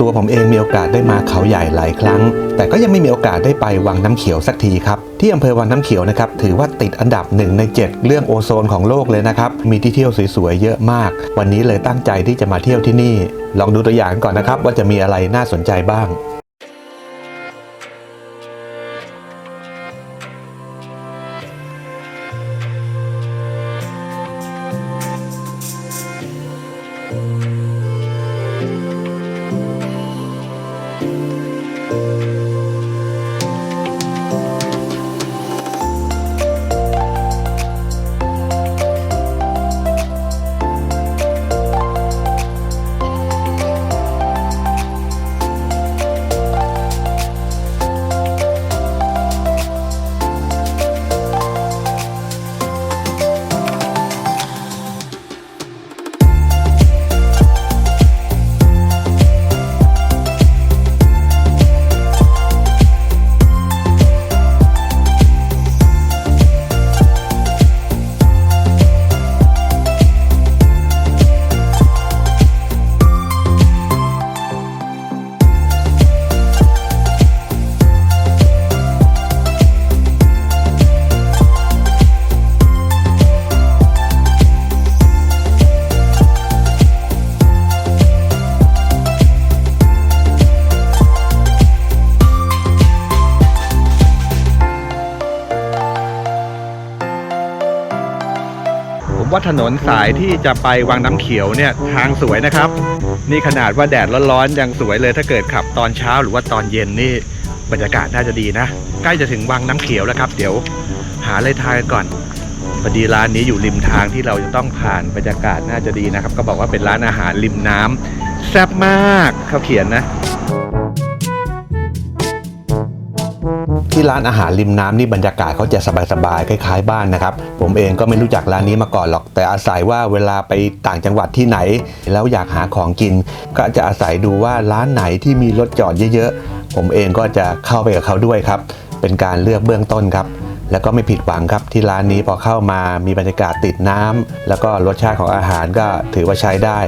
ตัวผมเองมีโอกาสได้มาเขาใหญ่หลายครั้ง แต่ก็ยังไม่มีโอกาสได้ไปวังน้ำเขียวสักทีครับ ที่อำเภอวังน้ำเขียวนะครับถือว่าติดอันดับหนึ่งใน7 เรื่องโอโซนของโลกเลยนะครับ มีที่เที่ยวสวยๆเยอะมาก วันนี้เลยตั้งใจที่จะมาเที่ยวที่นี่ ลองดูตัวอย่างก่อนนะครับว่าจะมีอะไรน่าสนใจบ้าง ว่าถนนสายที่จะไปวังน้ำเขียวเนี่ยทางสวยนะครับ นี่ขนาดว่าแดดร้อนๆยังสวยเลยถ้าเกิดขับตอนเช้าหรือว่าตอนเย็นนี่บรรยากาศน่าจะดีนะ ใกล้จะถึงวังน้ำเขียวแล้วครับ เดี๋ยวหาอะไรทานก่อนพอดีร้านนี้อยู่ริมทางที่เราจะต้องผ่านบรรยากาศน่าจะดีนะครับ ก็บอกว่าเป็นร้านอาหารริมน้ำแซ่บมากเขาเขียนนะ ที่ร้านอาหารริมน้ำนี่บรรยากาศเขาจะสบายๆคล้ายๆบ้านนะครับ ผมเองก็ไม่รู้จักร้านนี้มาก่อนหรอก แต่อาศัยว่าเวลาไปต่างจังหวัดที่ไหน แล้วอยากหาของกิน ก็จะอาศัยดูว่าร้านไหนที่มีรถจอดเยอะๆ ผมเองก็จะเข้าไปกับเขาด้วยครับ เป็นการเลือกเบื้องต้นครับแล้วก็ไม่ผิดหวังครับที่ร้านนี้พอเข้ามามีบรรยากาศติดน้ำแล้วก็รสชาติของอาหารก็ถือว่าใช้ได้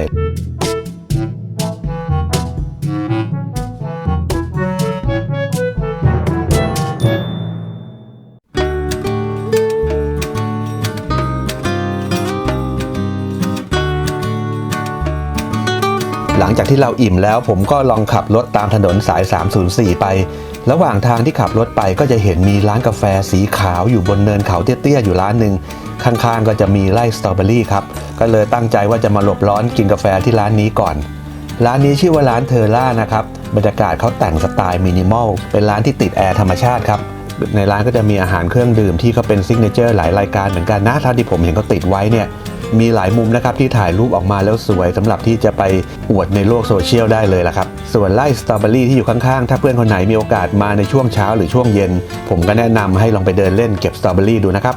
จากที่เราอิ่มแล้วผมก็ลองขับรถตามถนนสาย 304 ไป ระหว่างทางที่ขับรถไปก็จะเห็นมีร้านกาแฟสีขาวอยู่บนเนินเขาเตี้ยๆอยู่ร้านหนึ่งข้างๆ ก็จะมีไร่สตรอเบอรี่ครับ ก็เลยตั้งใจว่าจะมาหลบร้อนกินกาแฟที่ร้านนี้ก่อน ร้านนี้ชื่อว่าร้านเทอร่านะครับ บรรยากาศเขาแต่งสไตล์มินิมอล เป็นร้านที่ติดแอร์ธรรมชาติครับ ในร้านก็จะมีอาหารเครื่องดื่มที่เขาเป็นซิกเนเจอร์หลายรายการเหมือนกันนะท่าที่ผมเห็นเขาติดไว้เนี่ย มีหลายมุมนะครับที่ถ่ายรูปออกมาแล้วสวยสำหรับที่จะไปอวดในโลกโซเชียลได้เลยละครับ ส่วนไร่สตรอเบอรี่ที่อยู่ข้างๆ ถ้าเพื่อนคนไหนมีโอกาสมาในช่วงเช้าหรือช่วงเย็น ผมก็แนะนำให้ลองไปเดินเล่นเก็บสตรอเบอรี่ดูนะครับ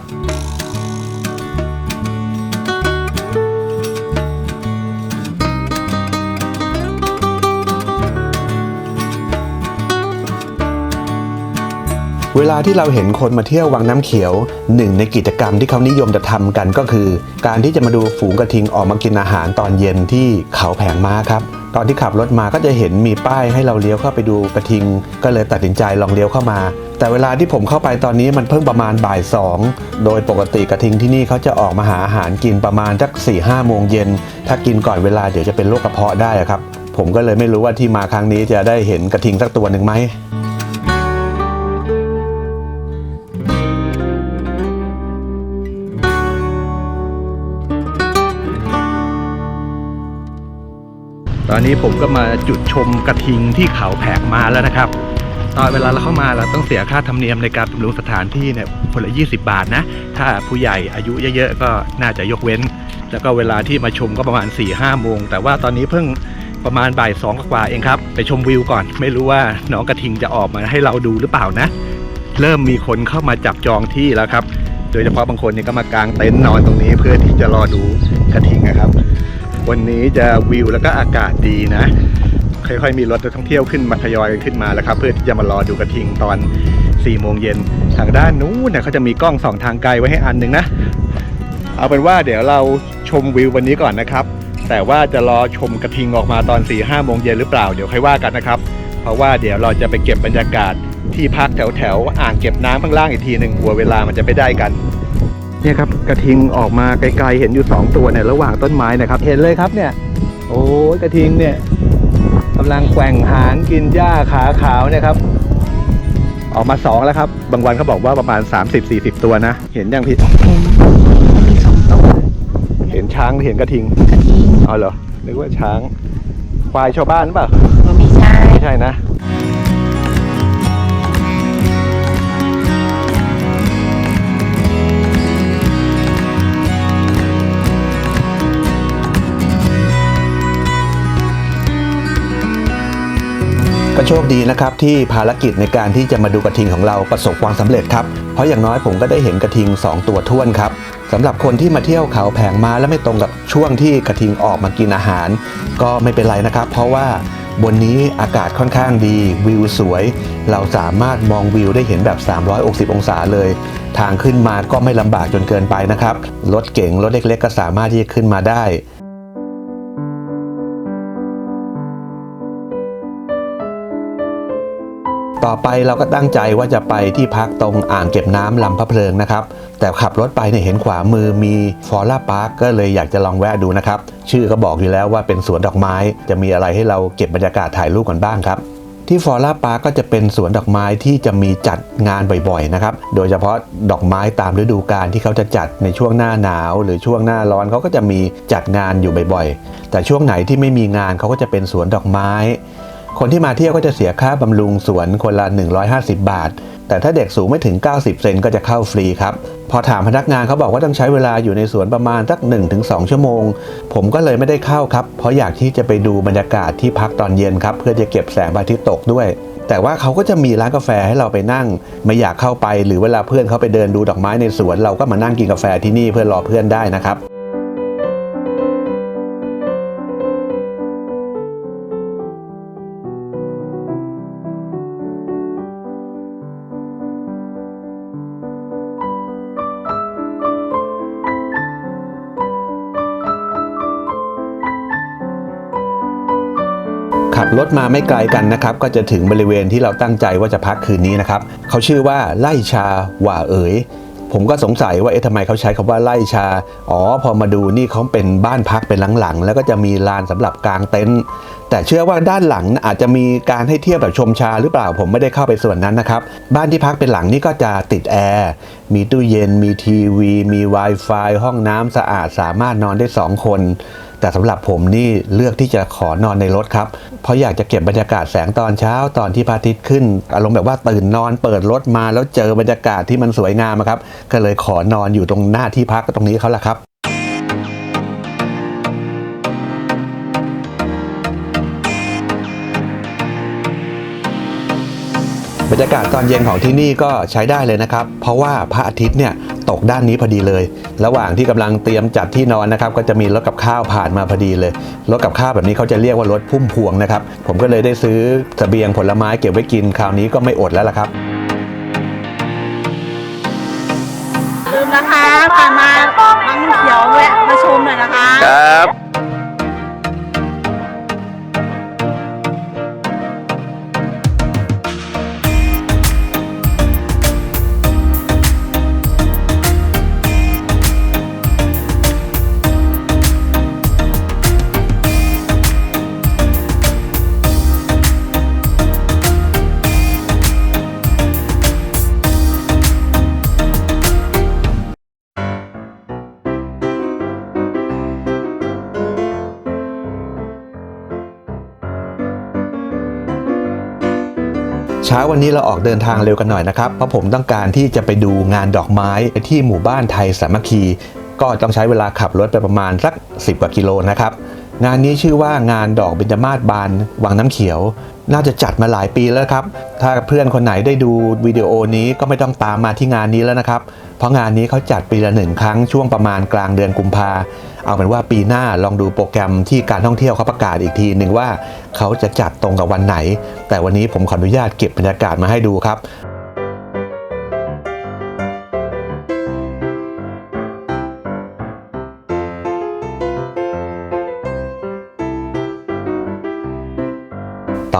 เวลาที่เราเห็นคนมาเที่ยววังน้ำเขียวหนึ่งในกิจกรรมที่เขานิยมจะทำกันก็คือ การที่จะมาดูฝูงกระทิงออกมากินอาหารตอนเย็นที่เขาแผงม้าครับ ตอนที่ขับรถมาก็จะเห็นมีป้ายให้เราเลี้ยวเข้าไปดูกระทิง ก็เลยตัดสินใจลองเลี้ยวเข้ามา แต่เวลาที่ผมเข้าไปตอนนี้มันเพิ่งประมาณบ่ายสองโดยปกติกระทิงที่นี่เขาจะออกมาหาอาหารกินประมาณสัก4ี่ห้าโมงเย็นถ้ากินก่อนเวลาเดี๋ยวจะเป็นโรคกระเพาะได้อะครับ ผมก็เลยไม่รู้ว่าที่มาครั้งนี้จะได้เห็นกระทิงสักตัวหนึ่งไหม ตอนนี้ผมก็มาจุดชมกระทิงที่เขาแผงมาแล้วนะครับ ตอนเวลาเราเข้ามาเราต้องเสียค่าธรรมเนียมในการบำรุงสถานที่เนี่ยคนละ 20 บาทนะ ถ้าผู้ใหญ่อายุเยอะๆก็น่าจะยกเว้น แล้วก็เวลาที่มาชมก็ประมาณ4ี่ห้าโมง แต่ว่าตอนนี้เพิ่งประมาณบ่ายสองกว่าเองครับ ไปชมวิวก่อน ไม่รู้ว่าน้องกระทิงจะออกมาให้เราดูหรือเปล่านะ เริ่มมีคนเข้ามาจับจองที่แล้วครับ โดยเฉพาะบางคนเนี่ยก็มากางเต็นท์นอนตรงนี้เพื่อที่จะรอดูกระทิงนะครับ วันนี้จะวิวแล้วก็อากาศดีนะ ค่อยๆ มีรถนักท่องเที่ยวขึ้นมาทยอยกันขึ้นมาแล้วครับ เพื่อที่จะมารอดูกระทิงตอน4โมงเย็นทางด้านนู้นเนี่ยเขาจะมีกล้องสองทางไกลไว้ให้อันหนึ่งนะ เอาเป็นว่าเดี๋ยวเราชมวิววันนี้ก่อนนะครับ แต่ว่าจะรอชมกระทิงออกมาตอน4ี่ห้าโมงเย็นหรือเปล่าเดี๋ยวค่อยว่ากันนะครับ เพราะว่าเดี๋ยวเราจะไปเก็บบรรยากาศที่พักแถวแถวๆอ่างเก็บน้ำข้างล่างอีกทีหนึ่งกลัวเวลามันจะไม่ได้กัน เนี่ยครับกระทิงออกมาไกลๆเห็นอยู่ 2 ตัวเนี่ยระหว่างต้นไม้นะครับ เห็นเลยครับเนี่ย โอ้ยกระทิงเนี่ยกำลังแกว่งหางกินหญ้าขาขาวเนี่ยครับ ออกมาสองแล้วครับ บางวันเขาบอกว่าประมาณ 30-40 ตัวนะ เห็นยังพี่เห็นมีสองตัวเห็นช้างหรือเห็นกระทิงกระทิงอ๋อเหรอนึกว่าช้างควายชาวบ้านหรือเปล่าก็ไม่ใช่ไม่ใช่นะ ชคดีนะครับที่ภารกิจในการที่จะมาดูกระทิงของเราประสบความสำเร็จครับ เพราะอย่างน้อยผมก็ได้เห็นกระทิง 2 ตัวท้วนครับสำหรับคนที่มาเที่ยวเขาแผงมาและไม่ตรงกับช่วงที่กระทิงออกมากินอาหาร ก็ไม่เป็นไรนะครับ เพราะว่าบนนี้อากาศค่อนข้างดีวิวสวย เราสามารถมองวิวได้เห็นแบบ 360 องศาเลย ทางขึ้นมาก็ไม่ลำบากจนเกินไปนะครับ รถเก๋งรถเล็กๆ ก็สามารถที่จะขึ้นมาได้ ต่อไปเราก็ตั้งใจว่าจะไปที่พักตรงอ่างเก็บน้ำลำพระเพลิงนะครับ แต่ขับรถไปเนี่ยเห็นขวามือมีฟอร่าพาร์คก็เลยอยากจะลองแวะดูนะครับ ชื่อก็บอกอยู่แล้วว่าเป็นสวนดอกไม้ จะมีอะไรให้เราเก็บบรรยากาศถ่ายรูปกันบ้างครับที่ฟอร่าพาร์คก็จะเป็นสวนดอกไม้ที่จะมีจัดงานบ่อยๆนะครับ โดยเฉพาะดอกไม้ตามฤดูกาลที่เขาจะจัดในช่วงหน้าหนาว หรือช่วงหน้าร้อนเขาก็จะมีจัดงานอยู่บ่อยๆ แต่ช่วงไหนที่ไม่มีงานเขาก็จะเป็นสวนดอกไม้ คนที่มาเที่ยวก็จะเสียค่าบำรุงสวนคนละ 150 บาท แต่ถ้าเด็กสูงไม่ถึง 90 เซนก็จะเข้าฟรีครับ พอถามพนักงานเขาบอกว่าต้องใช้เวลาอยู่ในสวนประมาณสัก 1-2 ชั่วโมง ผมก็เลยไม่ได้เข้าครับ เพราะอยากที่จะไปดูบรรยากาศที่พักตอนเย็นครับ เพื่อจะเก็บแสงพระอาทิตย์ตกด้วย แต่ว่าเขาก็จะมีร้านกาแฟให้เราไปนั่ง ไม่อยากเข้าไป หรือเวลาเพื่อนเขาไปเดินดูดอกไม้ในสวนเราก็มานั่งกินกาแฟที่นี่เพื่อรอเพื่อนได้นะครับ มาไม่ไกลกันนะครับก็จะถึงบริเวณที่เราตั้งใจว่าจะพักคืนนี้นะครับเขาชื่อว่าไล่ชาหว่าเอ๋ยผมก็สงสัยว่าเอ๊ะทำไมเขาใช้คำว่าไล่ชา อ๋อ พอมาดูนี่เขาเป็นบ้านพักเป็นหลังๆ แล้วก็จะมีลานสำหรับกางเต็นท์ แต่เชื่อว่าด้านหลังอาจจะมีการให้เที่ยวแบบชมชาหรือเปล่าผมไม่ได้เข้าไปส่วนนั้นนะครับ บ้านที่พักเป็นหลังนี่ก็จะติดแอร์มีตู้เย็น มีทีวี มี Wi-Fi ห้องน้ำสะอาดสามารถนอนได้ 2 คน แต่สำหรับผมนี่เลือกที่จะขอนอนในรถครับ เพราะอยากจะเก็บบรรยากาศแสงตอนเช้าตอนที่พระอาทิตย์ขึ้น อารมณ์แบบว่าตื่นนอนเปิดรถมาแล้วเจอบรรยากาศที่มันสวยงามครับก็เลยขอนอนอยู่ตรงหน้าที่พักตรงนี้เขาละครับ รรยากาศตอนเย็นของที่นี่ก็ใช้ได้เลยนะครับ เพราะว่าพระอาทิตย์เนี่ยตกด้านนี้พอดีเลย ระหว่างที่กำลังเตรียมจัดที่นอนนะครับ ก็จะมีรถกับข้าวผ่านมาพอดีเลย รถกับข้าวแบบนี้เขาจะเรียกว่ารถพุ่มพวงนะครับ ผมก็เลยได้ซื้อเสบียงผลไม้เก็บไว้กินคราวนี้ก็ไม่อดแล้วล่ะครับลืมนะคะผ่านมาบางเขียวแวะมาชมหน่อยนะคะ ครับ ช้าวันนี้เราออกเดินทางเร็วกันหน่อยนะครับ เพราะผมต้องการที่จะไปดูงานดอกไม้ที่หมู่บ้านไทยสามัคคี ก็ต้องใช้เวลาขับรถไปประมาณสัก 10 กว่ากิโลนะครับ งานนี้ชื่อว่างานดอกเบญจมาศบานวังน้ำเขียว น่าจะจัดมาหลายปีแล้วครับ ถ้าเพื่อนคนไหนได้ดูวิดีโอนี้ก็ไม่ต้องตามมาที่งานนี้แล้วนะครับ เพราะงานนี้เขาจัดปีละหนึ่งครั้งช่วงประมาณกลางเดือนกุมภาเอาเป็นว่าปีหน้าลองดูโปรแกรมที่การท่องเที่ยวเขาประกาศอีกทีหนึ่งว่าเขาจะจัดตรงกับวันไหน แต่วันนี้ผมขออนุญาตเก็บบรรยากาศมาให้ดูครับบ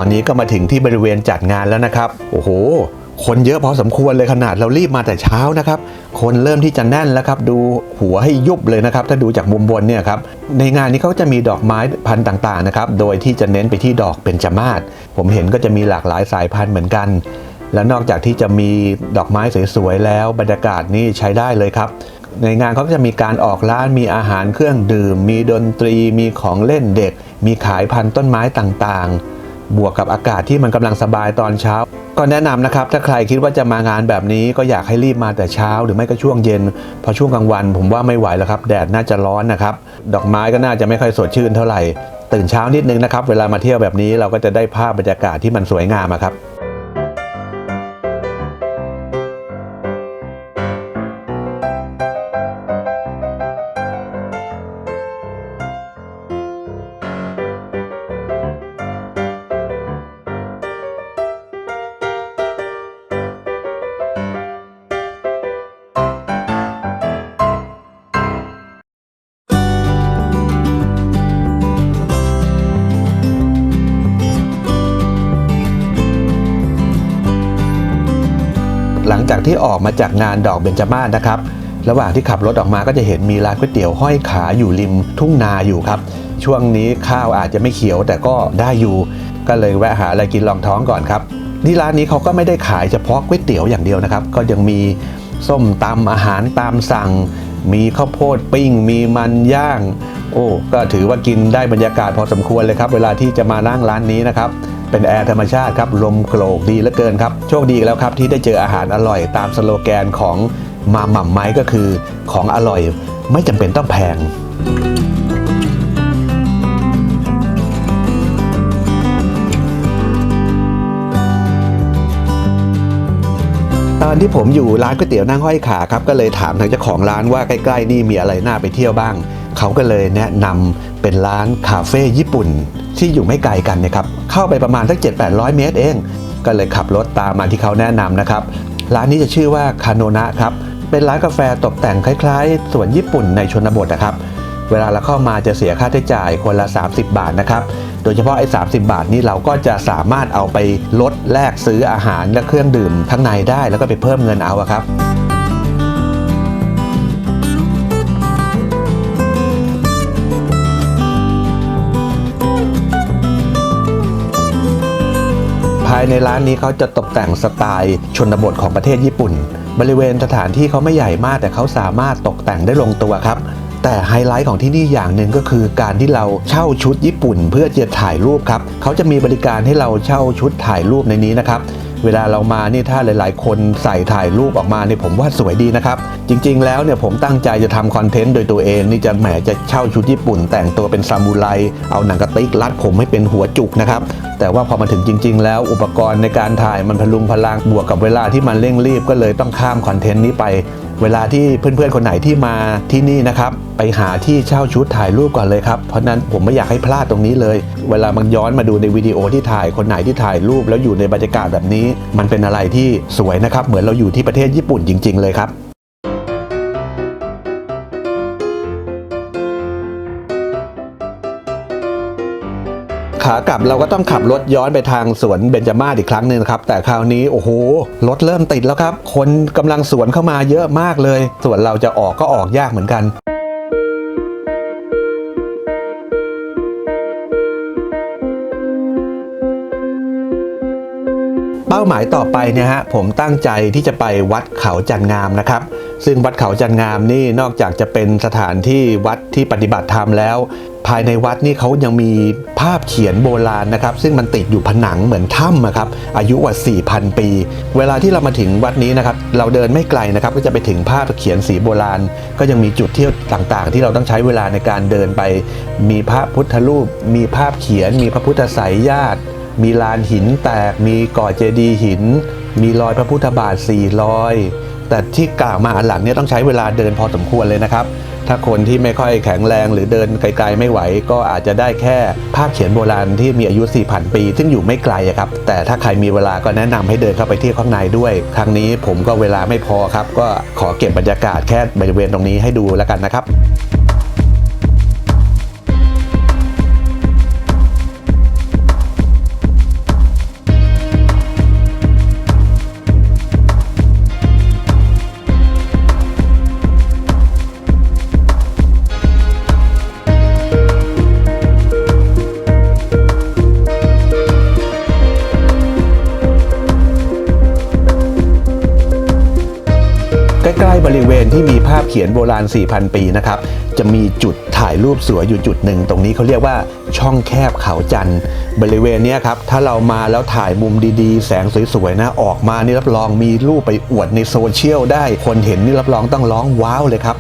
อนนี้ก็มาถึงที่บริเวณจัดงานแล้วนะครับ โอ้โห คนเยอะพอสมควรเลยขนาดเรารีบมาแต่เช้านะครับ คนเริ่มที่จะแน่นแล้วครับ ดูหัวให้ยุบเลยนะครับ ถ้าดูจากมุมบนเนี่ยครับ ในงานนี้เขาจะมีดอกไม้พันธุ์ต่างๆนะครับ โดยที่จะเน้นไปที่ดอกเบญจมาศ ผมเห็นก็จะมีหลากหลายสายพันธุ์เหมือนกัน และนอกจากที่จะมีดอกไม้สวยๆแล้ว บรรยากาศนี่ใช้ได้เลยครับในงานเขาจะมีการออกร้านมีอาหารเครื่องดื่ม มีดนตรี มีของเล่นเด็ก มีขายพันธุ์ต้นไม้ต่างๆ บวกกับอากาศที่มันกำลังสบายตอนเช้า ก็แนะนำนะครับ ถ้าใครคิดว่าจะมางานแบบนี้ก็อยากให้รีบมาแต่เช้า หรือไม่ก็ช่วงเย็น พอช่วงกลางวัน ผมว่าไม่ไหวแล้วครับ แดดน่าจะร้อนนะครับ ดอกไม้ก็น่าจะไม่ค่อยสดชื่นเท่าไหร่ ตื่นเช้านิดนึงนะครับ เวลามาเที่ยวแบบนี้เราก็จะได้ภาพบรรยากาศที่มันสวยงามครับ ที่ออกมาจากงานดอกเบญจมาศนะครับ ระหว่างที่ขับรถออกมาก็จะเห็นมีร้านก๋วยเตี๋ยวห้อยขาอยู่ริมทุ่งนาอยู่ครับ ช่วงนี้ข้าวอาจจะไม่เขียวแต่ก็ได้อยู่ ก็เลยแวะหาอะไรกินรองท้องก่อนครับที่ร้านนี้เขาก็ไม่ได้ขายเฉพาะก๋วยเตี๋ยวอย่างเดียวนะครับ ก็ยังมีส้มตำอาหารตามสั่ง มีข้าวโพดปิ้ง มีมันย่าง โอ้ ก็ถือว่ากินได้บรรยากาศพอสมควรเลยครับ เวลาที่จะมานั่งร้านนี้นะครับ เป็นแอร์ธรรมชาติครับลมโกรกดีเหลือเกินครับโชคดีแล้วครับที่ได้เจออาหารอร่อยตามสโลแกนของมาหม่ำไม้ก็คือของอร่อยไม่จำเป็นต้องแพงตอนที่ผมอยู่ร้านก๋วยเตี๋ยวนั่งห้อยขาครับก็เลยถามทางเจ้าของร้านว่าใกล้ ๆ นี่มีอะไรน่าไปเที่ยวบ้าง เขาก็เลยแนะนำเป็นร้านคาเฟ่ญี่ปุ่น ที่อยู่ไม่ไกลกันนะครับเข้าไปประมาณสัก7-800 เมตรเอง ก็เลยขับรถตามมาที่เขาแนะนำนะครับร้านนี้จะชื่อว่าคาโนนะครับเป็นร้านกาแฟตกแต่งคล้ายๆสวนญี่ปุ่นในชนบทนะครับเวลาเราเข้ามาจะเสียค่าใช้จ่ายคนละ 30 บาทนะครับ โดยเฉพาะไอ้30 บาทนี้เราก็จะสามารถเอาไปลดแลกซื้ออาหารและเครื่องดื่มข้างในได้ แล้วก็ไปเพิ่มเงินเอาครับายในร้านนี้เขาจะตกแต่งสไตล์ชนบทของประเทศญี่ปุ่น บริเวณสถานที่เขาไม่ใหญ่มากแต่เขาสามารถตกแต่งได้ลงตัวครับแต่ไฮไลท์ของที่นี่อย่างหนึ่งก็คือการที่เราเช่าชุดญี่ปุ่น เพื่อจะถ่ายรูปครับเขาจะมีบริการให้เราเช่าชุดถ่ายรูปในนี้นะครับ เวลาเรามานี่ถ้าหลาย ๆ คนใส่ถ่ายรูปออกมาเนี่ยผมว่าสวยดีนะครับ จริง ๆ แล้วเนี่ยผมตั้งใจจะทำคอนเทนต์โดยตัวเองนี่จะแหมจะเช่าชุดญี่ปุ่น แต่งตัวเป็นซามูไรเอาหนังกระติกรัดผมให้เป็นหัวจุกนะครับแต่ว่าพอมาถึงจริง ๆ แล้วอุปกรณ์ในการถ่ายมันพลุงพลังบวกกับเวลาที่มันเร่งรีบก็เลยต้องข้ามคอนเทนต์นี้ไป เวลาที่เพื่อนๆคนไหนที่มาที่นี่นะครับ ไปหาที่เช่าชุดถ่ายรูปก่อนเลยครับ เพราะนั้นผมไม่อยากให้พลาดตรงนี้เลย เวลามันย้อนมาดูในวิดีโอที่ถ่ายคนไหนที่ถ่ายรูป แล้วอยู่ในบรรยากาศแบบนี้ มันเป็นอะไรที่สวยนะครับ เหมือนเราอยู่ที่ประเทศญี่ปุ่นจริง ๆ เลยครับ ขากลับเราก็ต้องขับรถย้อนไปทางสวนเบญจมาศอีกครั้งหนึ่งครับ แต่คราวนี้โอ้โหรถเริ่มติดแล้วครับ คนกำลังสวนเข้ามาเยอะมากเลย ส่วนเราจะออกก็ออกยากเหมือนกันเป้าหมายต่อไปเนี่ยฮะผมตั้งใจที่จะไปวัดเขาจันงามนะครับ ซึ่งวัดเขาจันงามนี่นอกจากจะเป็นสถานที่วัดที่ปฏิบัติธรรมแล้ว ภายในวัดนี่เขายังมีภาพเขียนโบราณนะครับ ซึ่งมันติดอยู่ผนังเหมือนถ้ำอะครับ อายุกว่า 4,000 ปี เวลาที่เรามาถึงวัดนี้นะครับ เราเดินไม่ไกลนะครับ ก็จะไปถึงภาพเขียนสีโบราณ ก็ยังมีจุดเที่ยวต่างๆ ที่เราต้องใช้เวลาในการเดินไป มีพระพุทธรูป มีภาพเขียน มีพระพุทธไสยญาติ มีลานหินแตก มีก่อเจดีย์หิน มีรอยพระพุทธบาทสี่รอย แต่ที่กล่าวมาอันหลังเนี่ยต้องใช้เวลาเดินพอสมควรเลยนะครับ ถ้าคนที่ไม่ค่อยแข็งแรงหรือเดินไกลๆไม่ไหว ก็อาจจะได้แค่ภาพเขียนโบราณที่มีอายุ 4,000 ปี ซึ่งอยู่ไม่ไกลอะครับ แต่ถ้าใครมีเวลาก็แนะนำให้เดินเข้าไปเที่ยวข้างในด้วย ครั้งนี้ผมก็เวลาไม่พอครับ ก็ขอเก็บบรรยากาศแค่บริเวณตรงนี้ให้ดูแล้วกันนะครับ บริเวณที่มีภาพเขียนโบราณ 4,000 ปีนะครับ จะมีจุดถ่ายรูปสวยอยู่จุดหนึ่ง ตรงนี้เขาเรียกว่าช่องแคบเขาจันทร์ บริเวณนี้ครับ ถ้าเรามาแล้วถ่ายมุมดีๆ แสงสวยๆนะ ออกมานี่รับรองมีรูปไปอวดในโซเชียลได้ คนเห็นนี่รับรองต้องร้องว้าวเลยครับ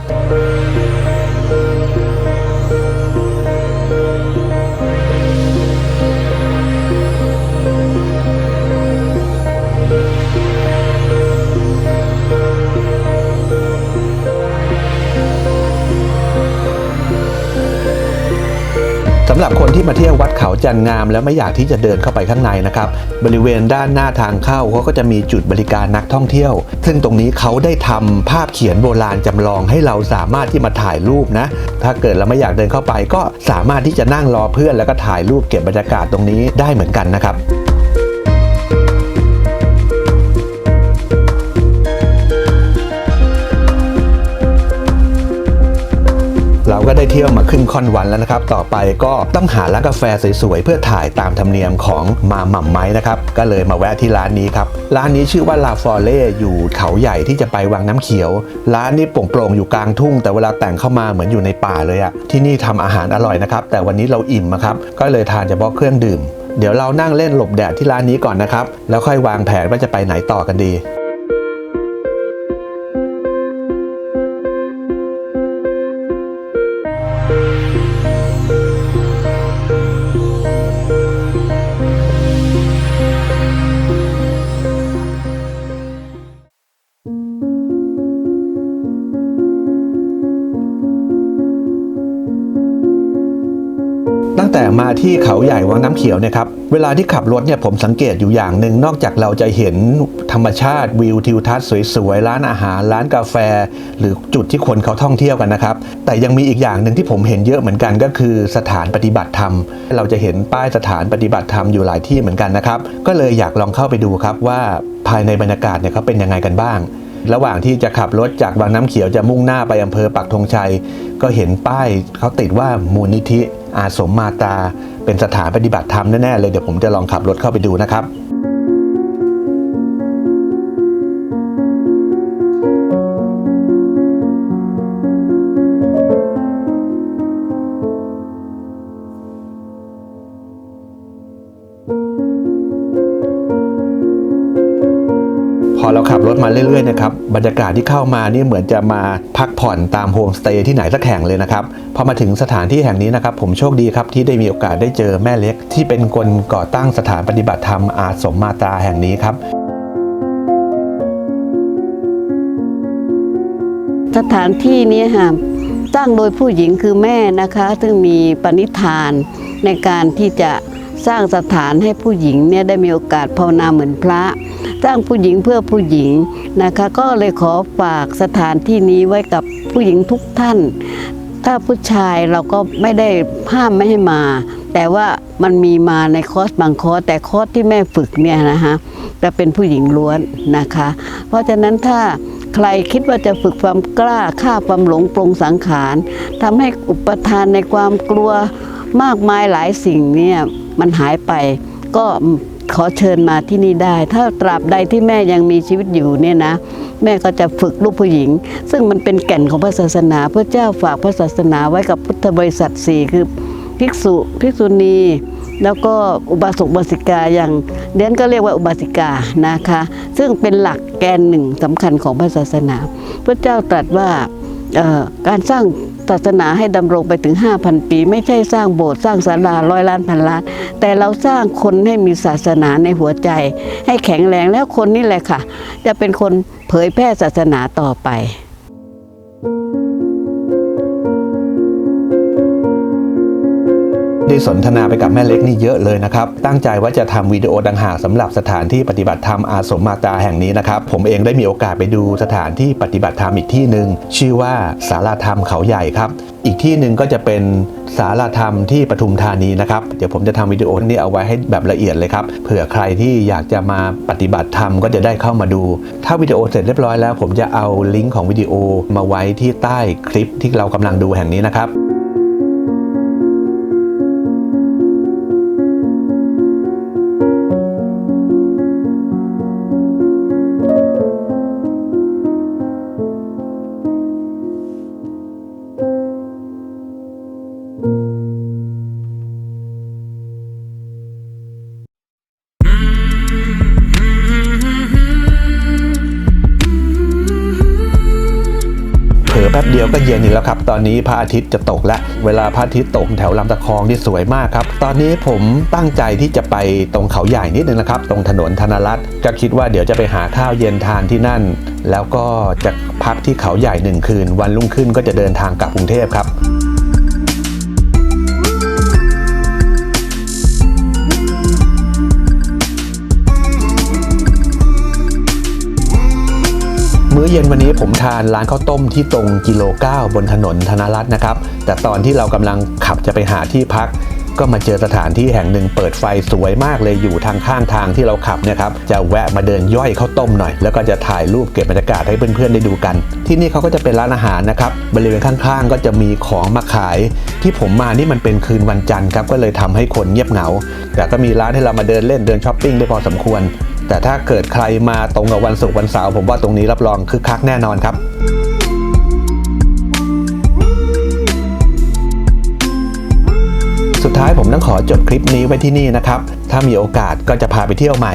สำหรับคนที่มาเที่ยววัดเขาจันงาม แล้วไม่อยากที่จะเดินเข้าไปข้างในนะครับ บริเวณด้านหน้าทางเข้าเขาก็จะมีจุดบริการนักท่องเที่ยว ซึ่งตรงนี้เขาได้ทำภาพเขียนโบราณจำลองให้เราสามารถที่มาถ่ายรูปนะ ถ้าเกิดเราไม่อยากเดินเข้าไป ก็สามารถที่จะนั่งรอเพื่อนแล้วก็ถ่ายรูปเก็บบรรยากาศตรงนี้ได้เหมือนกันนะครับ ก็ได้เที่ยวมาครึ่งค่อนวันแล้วนะครับ ต่อไปก็ต้องหาร้านกาแฟสวยๆ เพื่อถ่ายตามธรรมเนียมของมาหม่ำไม้นะครับ ก็เลยมาแวะที่ร้านนี้ครับ ร้านนี้ชื่อว่าลาฟอเล่อยู่เขาใหญ่ที่จะไปวังน้ำเขียว ร้านนี้โปร่งๆอยู่กลางทุ่ง แต่เวลาแต่งเข้ามาเหมือนอยู่ในป่าเลยอะที่นี่ทำอาหารอร่อยนะครับแต่วันนี้เราอิ่มอะครับก็เลยทานเฉพาะเครื่องดื่ม เดี๋ยวเรานั่งเล่นหลบแดดที่ร้านนี้ก่อนนะครับแล้วค่อยวางแผนว่าจะไปไหนต่อกันดี ที่เขาใหญ่วังน้ำเขียวเนี่ยครับเวลาที่ขับรถเนี่ยผมสังเกตอยู่อย่างหนึ่งนอกจากเราจะเห็นธรรมชาติวิวทิวทัศน์สวยๆร้านอาหาร ร้านกาแฟ หรือจุดที่คนเขาท่องเที่ยวกันนะครับ แต่ยังมีอีกอย่างหนึ่งที่ผมเห็นเยอะเหมือนกันก็คือสถานปฏิบัติธรรม เราจะเห็นป้ายสถานปฏิบัติธรรมอยู่หลายที่เหมือนกันนะครับ ก็เลยอยากลองเข้าไปดูครับว่าภายในบรรยากาศเนี่ยเขาเป็นยังไงกันบ้าง ระหว่างที่จะขับรถจากบางน้ำเขียวจะมุ่งหน้าไปอำเภอปักธงชัย ก็เห็นป้ายเขาติดว่ามูลนิธิอาสมมาตา เป็นสถานปฏิบัติธรรมแน่ๆเลยเดี๋ยวผมจะลองขับรถเข้าไปดูนะครับ อเราขับรถมาเรื่อยๆนะครับบรรยากาศที่เข้ามานี่เหมือนจะมาพักผ่อนตามโฮมสเตย์ที่ไหนสักแห่งเลยนะครับพอมาถึงสถานที่แห่งนี้นะครับ ผมโชคดีครับที่ได้มีโอกาสได้เจอแม่เล็ก ที่เป็นคนก่อตั้งสถานปฏิบัติธรรมอาสมมาตาแห่งนี้ครับสถานที่นี้ค่ะสร้างโดยผู้หญิงคือแม่นะคะ ซึ่งมีปณิธานในการที่จะ สร้างสถานให้ผู้หญิงเนี่ยได้มีโอกาสภาวนาเหมือนพระ สร้างผู้หญิงเพื่อผู้หญิงนะคะ ก็เลยขอฝากสถานที่นี้ไว้กับผู้หญิงทุกท่าน ถ้าผู้ชายเราก็ไม่ได้ห้ามไม่ให้มา แต่ว่ามันมีมาในคอร์สบางคอร์สแต่คอร์สที่แม่ฝึกเนี่ยนะคะจะเป็นผู้หญิงล้วนนะคะ เพราะฉะนั้นถ้าใครคิดว่าจะฝึกความกล้าฆ่าความหลงปรงสังขารทำให้อุปทานในความกลัว มากมายหลายสิ่งเนี่ยมันหายไปก็ขอเชิญมาที่นี่ได้ ถ้าตราบใดที่แม่ยังมีชีวิตอยู่เนี่ยนะ แม่ก็จะฝึกลูกผู้หญิง ซึ่งมันเป็นแก่นของพระศาสนาพระเจ้าฝากพระศาสนาไว้กับพุทธบริษัทสี่คือภิกษุภิกษุณี แล้วก็อุบาสกอุบาสิกาอย่างเดนก็เรียกว่าอุบาสิกานะคะ ซึ่งเป็นหลักแกนหนึ่งสำคัญของพระศาสนา พระเจ้าตรัสว่า การสร้างศาสนาให้ดำรงไปถึง 5,000 ปี ไม่ใช่สร้างโบสถ์สร้างศาลาร้อยล้านพันล้าน แต่เราสร้างคนให้มีศาสนาในหัวใจ ให้แข็งแรงแล้วคนนี่แหละค่ะ จะเป็นคนเผยแพร่ศาสนาต่อไป ได้สนทนาไปกับแม่เล็กนี่เยอะเลยนะครับ ตั้งใจว่าจะทำวิดีโอดังหากสำหรับสถานที่ปฏิบัติธรรมอาสมมาตาแห่งนี้นะครับ ผมเองได้มีโอกาสไปดูสถานที่ปฏิบัติธรรมอีกที่หนึ่งชื่อว่าสาราธรรมเขาใหญ่ครับ อีกที่หนึ่งก็จะเป็นสาราธรรมที่ปทุมธานีนะครับ เดี๋ยวผมจะทำวิดีโอนี้เอาไว้ให้แบบละเอียดเลยครับ เผื่อใครที่อยากจะมาปฏิบัติธรรมก็จะได้เข้ามาดู ถ้าวิดีโอเสร็จเรียบร้อยแล้ว ผมจะเอาลิงก์ของวิดีโอมาไว้ที่ใต้คลิปที่เรากำลังดูแห่งนี้นะครับ ครับ ตอนนี้พระอาทิตย์จะตกแล้ว เวลาพระอาทิตย์ตกแถวลำตะคองที่สวยมากครับ ตอนนี้ผมตั้งใจที่จะไปตรงเขาใหญ่นิดนึงนะครับ ตรงถนนธนรัตน์ก็คิดว่าเดี๋ยวจะไปหาข้าวเย็นทานที่นั่น แล้วก็จะพักที่เขาใหญ่หนึ่งคืน วันรุ่งขึ้นก็จะเดินทางกลับกรุงเทพครับ มื้อเย็นวันนี้ผมทานร้านข้าวต้มที่ตรงกิโล9บนถนนธนรัตน์นะครับ แต่ตอนที่เรากำลังขับจะไปหาที่พัก ก็มาเจอสถานที่แห่งหนึ่งเปิดไฟสวยมากเลยอยู่ทางข้างทางที่เราขับเนะครับ จะแวะมาเดินย่อยข้าวต้มหน่อย แล้วก็จะถ่ายรูปเก็บบรรยากาศให้เพื่อนๆได้ดูกัน ที่นี่เขาก็จะเป็นร้านอาหารนะครับบริเวณข้างๆ ก็จะมีของมาขาย ที่ผมมานี่มันเป็นคืนวันจันทร์ครับก็เลยทำให้คนเงียบเหงา แต่ก็มีร้านให้เรามาเดินเล่นเดินช้อปปิ้งได้พอสมควร แต่ถ้าเกิดใครมาตรงกับวันศุกร์วันเสาร์ผมว่าตรงนี้รับรองคึกคักแน่นอนครับสุดท้ายผมต้องขอจบคลิปนี้ไว้ที่นี่นะครับ ถ้ามีโอกาสก็จะพาไปเที่ยวใหม่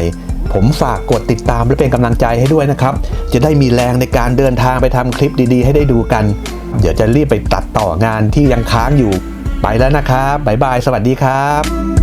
ผมฝากกดติดตามและเป็นกำลังใจให้ด้วยนะครับ จะได้มีแรงในการเดินทางไปทำคลิปดีๆ ให้ได้ดูกัน เดี๋ยวจะรีบไปตัดต่องานที่ยังค้างอยู่ ไปแล้วนะครับ บ๊ายบาย สวัสดีครับ